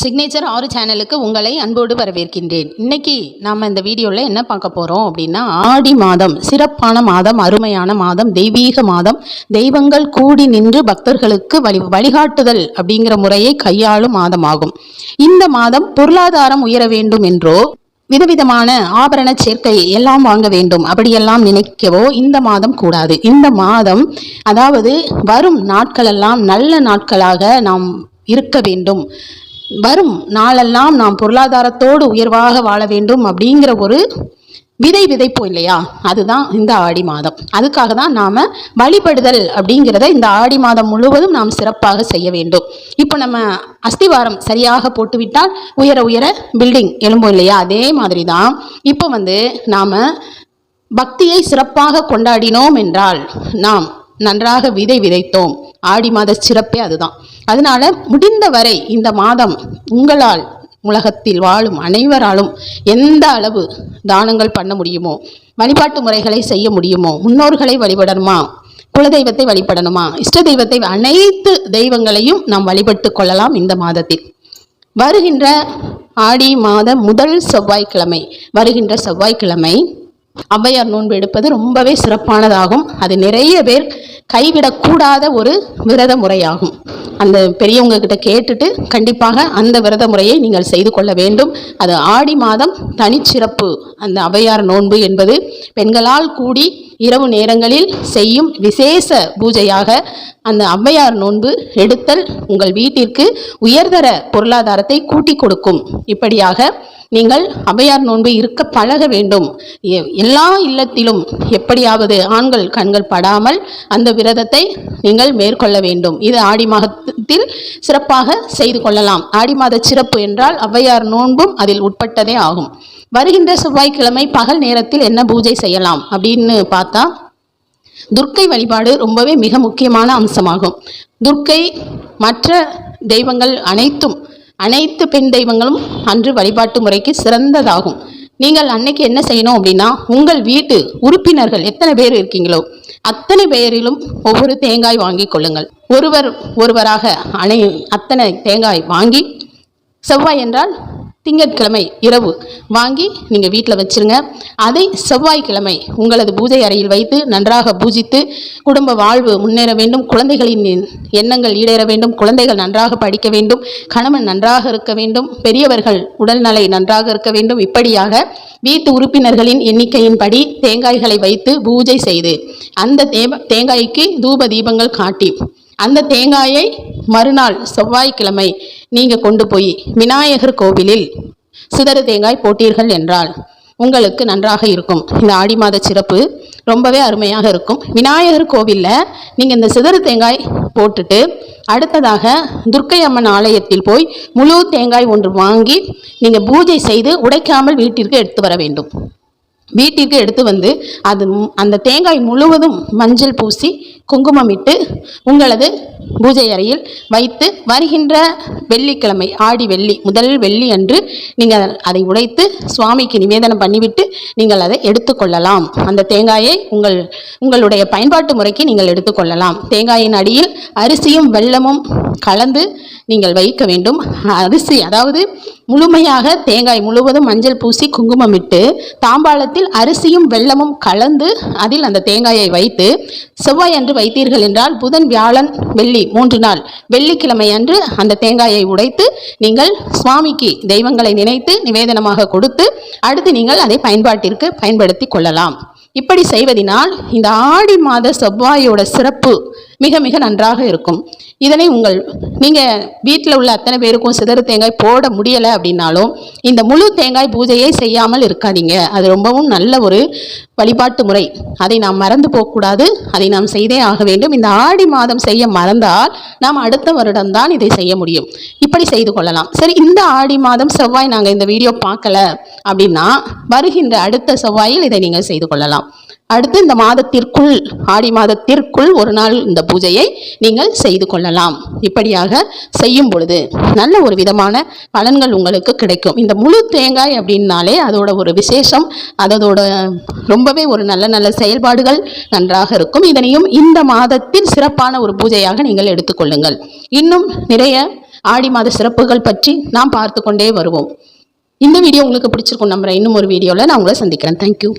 Signature ஆறு சேனலுக்கு உங்களை அன்போடு வரவேற்கின்றேன். இன்னைக்கு நாம் இந்த வீடியோவில் என்ன பார்க்க போகிறோம் அப்படின்னா ஆடி மாதம் சிறப்பான மாதம் அருமையான மாதம் தெய்வீக மாதம் தெய்வங்கள் கூடி நின்று பக்தர்களுக்கு வழி வழிகாட்டுதல் அப்படிங்கிற முறையை கையாளும் மாதமாகும். இந்த மாதம் பொருளாதாரம் உயர வேண்டும் என்றோ விதவிதமான ஆபரண சேர்க்கை எல்லாம் வாங்க வேண்டும். அப்படியெல்லாம் நினைக்கவோ இந்த மாதம் கூடாது. இந்த மாதம் அதாவது வரும் நாட்களெல்லாம் நல்ல நாட்களாக நாம் இருக்க வேண்டும். வரும் நாளெல்லாம் நாம் பொருளாதாரத்தோடு உயர்வாக வாழ வேண்டும் அப்படிங்கிற ஒரு விதை விதைப்போம் இல்லையா? அதுதான் இந்த ஆடி மாதம். அதுக்காக தான் நாம் வழிபடுதல் அப்படிங்கிறத இந்த ஆடி மாதம் முழுவதும் நாம் சிறப்பாக செய்ய வேண்டும். இப்போ நம்ம அஸ்திவாரம் சரியாக போட்டுவிட்டால் உயர உயர பில்டிங் எழும்போம் இல்லையா? அதே மாதிரி தான் இப்போ வந்து நாம் பக்தியை சிறப்பாக கொண்டாடினோம் என்றால் நாம் நன்றாக விதை விதைத்தோம். ஆடி மாத சிறப்பே அதுதான். அதனால முடிந்த வரை இந்த மாதம் உங்களால் உலகத்தில் வாழும் அனைவராலும் எந்த அளவு தானங்கள் பண்ண முடியுமோ வழிபாட்டு முறைகளை செய்ய முடியுமோ முன்னோர்களை வழிபடணுமா குலதெய்வத்தை வழிபடணுமா இஷ்ட தெய்வத்தை அனைத்து தெய்வங்களையும் நாம் வழிபட்டு கொள்ளலாம் இந்த மாதத்தில். வருகின்ற ஆடி மாத முதல் செவ்வாய்க்கிழமை வருகின்ற செவ்வாய்க்கிழமை ஔவையார் நோன்பு எடுப்பது ரொம்பவே சிறப்பானதாகும். அது நிறைய பேர் கைவிடக்கூடாத ஒரு விரத முறையாகும் அந்த பெரியவங்க கிட்ட கேட்டுட்டு கண்டிப்பாக அந்த விரத முறையை நீங்கள் செய்து கொள்ள வேண்டும். அது ஆடி மாதம் தனிச்சிறப்பு. அந்த ஔவையார் நோன்பு என்பது பெண்களால் கூடி இரவு நேரங்களில் செய்யும் விசேஷ பூஜையாக அந்த ஔவையார் நோன்பு எடுத்தல் உங்கள் வீட்டிற்கு உயர்தர பொருளாதாரத்தை கூட்டி கொடுக்கும். இப்படியாக நீங்கள் ஔவையார் நோன்பு இருக்க பழக வேண்டும். எ- எல்லா இல்லத்திலும் எப்படியாவது ஆண்கள் கண்கள் படாமல் அந்த விரதத்தை நீங்கள் மேற்கொள்ள வேண்டும். இது ஆடி மாதத்தில் சிறப்பாக செய்து கொள்ளலாம். ஆடி மாத சிறப்பு என்றால் ஔவையார் நோன்பும் அதில் உட்பட்டதே ஆகும். வருகின்ற செவ்வாய்க்கிழமை பகல் நேரத்தில் என்ன பூஜை செய்யலாம் அப்படின்னு பார்த்தா துர்க்கை வழிபாடு ரொம்பவே மிக முக்கியமான அம்சமாகும். துர்க்கை மற்ற தெய்வங்கள் அனைத்தும் அனைத்து பெண் தெய்வங்களும் அன்று வழிபாட்டு முறைக்கு சிறந்ததாகும். நீங்கள் அன்னைக்கு என்ன செய்யணும் அப்படின்னா உங்கள் வீட்டு உறுப்பினர்கள் எத்தனை பேர் இருக்கீங்களோ அத்தனை பெயரிலும் ஒவ்வொரு தேங்காய் வாங்கி கொள்ளுங்கள். ஒருவர் ஒருவராக அணை அத்தனை தேங்காய் வாங்கி செவ்வாய் என்றால் திங்கட்கிழமை இரவு. வாங்கி நீங்கள் வீட்டில் வச்சுருங்க. அதை செவ்வாய்க்கிழமை உங்களது பூஜை அறையில் வைத்து நன்றாக பூஜித்து குடும்ப வாழ்வு முன்னேற வேண்டும். குழந்தைகளின் எண்ணங்கள் ஈடேற வேண்டும். குழந்தைகள் நன்றாக படிக்க வேண்டும். கணவன் நன்றாக இருக்க வேண்டும். பெரியவர்கள் உடல்நலை நன்றாக இருக்க வேண்டும். இப்படியாக வீட்டு உறுப்பினர்களின் எண்ணிக்கையின்படி தேங்காய்களை வைத்து பூஜை செய்து அந்த தேவ தேங்காய்க்கு தூப தீபங்கள் காட்டி அந்த தேங்காயை மறுநாள் செவ்வாய்க்கிழமை நீங்கள் கொண்டு போய் விநாயகர் கோவிலில் சிதறு தேங்காய் போட்டீர்கள் என்றால் உங்களுக்கு நன்றாக இருக்கும். இந்த ஆடி மாத சிறப்பு ரொம்பவே அருமையாக இருக்கும். விநாயகர் கோவிலில் நீங்கள் இந்த சிதறு தேங்காய் போட்டுட்டு அடுத்ததாக துர்க்கை அம்மன் ஆலயத்தில் போய் முழு தேங்காய் ஒன்று வாங்கி நீங்கள் பூஜை செய்து உடைக்காமல் வீட்டிற்கு எடுத்து வர வேண்டும். வீட்டிற்கு எடுத்து வந்து அது அந்த தேங்காய் முழுவதும் மஞ்சள் பூசி குங்குமமிட்டு உங்களது பூஜை அறையில் வைத்து வருகின்ற வெள்ளிக்கிழமை ஆடி வெள்ளி முதல் வெள்ளி அன்று நீங்கள் அதை உடைத்து சுவாமிக்கு நிவேதனம் பண்ணிவிட்டு நீங்கள் அதை எடுத்துக்கொள்ளலாம் அந்த தேங்காயை உங்கள் உங்களுடைய பயன்பாட்டு முறைக்கு நீங்கள் எடுத்துக்கொள்ளலாம் தேங்காயின் அடியில் அரிசியும் வெள்ளமும் கலந்து நீங்கள் வைக்க வேண்டும். அரிசி அதாவது முழுமையாக தேங்காய் முழுவதும் மஞ்சள் பூசி குங்குமமிட்டு தாம்பாளத்தில் அரிசியும் வெள்ளமும் கலந்து அதில் அந்த தேங்காயை வைத்து செவ்வாய் அன்று வைத்தீர்கள் என்றால் புதன் வியாழன் வெள்ளி மூன்று நாள். வெள்ளிக்கிழமை அன்று அந்த தேங்காயை உடைத்து நீங்கள் சுவாமிக்கு தெய்வங்களை நினைத்து நிவேதனமாக கொடுத்து அடுத்து நீங்கள் அதை பயன்பாட்டிற்கு பயன்படுத்தி கொள்ளலாம். இப்படி செய்வதினால் இந்த ஆடி மாத செவ்வாயோட சிறப்பு மிக மிக நன்றாக இருக்கும். இதனை உங்கள் நீங்கள் வீட்டில் உள்ள அத்தனை பேருக்கும் சிதறு தேங்காய் போட முடியலை அப்படின்னாலும் இந்த முழு தேங்காய் பூஜையை செய்யாமல் இருக்காதீங்க. அது ரொம்பவும் நல்ல ஒரு வழிபாட்டு முறை. அதை நாம் மறந்து போகக்கூடாது. அதை நாம் செய்தே ஆக வேண்டும். இந்த ஆடி மாதம் செய்ய மறந்தால் நாம் அடுத்த வருடம்தான் இதை செய்ய முடியும். இப்படி செய்து கொள்ளலாம். சரி இந்த ஆடி மாதம் செவ்வாய் நாங்கள் இந்த வீடியோ பார்க்கல அப்படின்னா வருகின்ற அடுத்த செவ்வாயில் இதை நீங்கள் செய்து கொள்ளலாம். அடுத்து இந்த மாதத்திற்குள் ஆடி மாதத்திற்குள் ஒரு நாள் இந்த பூஜையை நீங்கள் செய்து கொள்ளலாம். இப்படியாக செய்யும் பொழுது நல்ல ஒரு விதமான பலன்கள் உங்களுக்கு கிடைக்கும். இந்த முழு தேங்காய் அப்படின்னாலே அதோட ஒரு விசேஷம் அதோட ரொம்பவே ஒரு நல்ல நல்ல செயல்பாடுகள் நன்றாக இருக்கும். இதனையும் இந்த மாதத்தில் சிறப்பான ஒரு பூஜையாக நீங்கள் எடுத்துக்கொள்ளுங்கள் இன்னும் நிறைய ஆடி மாத சிறப்புகள் பற்றி நாம் பார்த்து கொண்டே வருவோம். இந்த வீடியோ உங்களுக்கு பிடிச்சிருக்கும் நம்புகிறேன் இன்னும் ஒரு வீடியோவில் நான் உங்களை சந்திக்கிறேன். தேங்க்யூ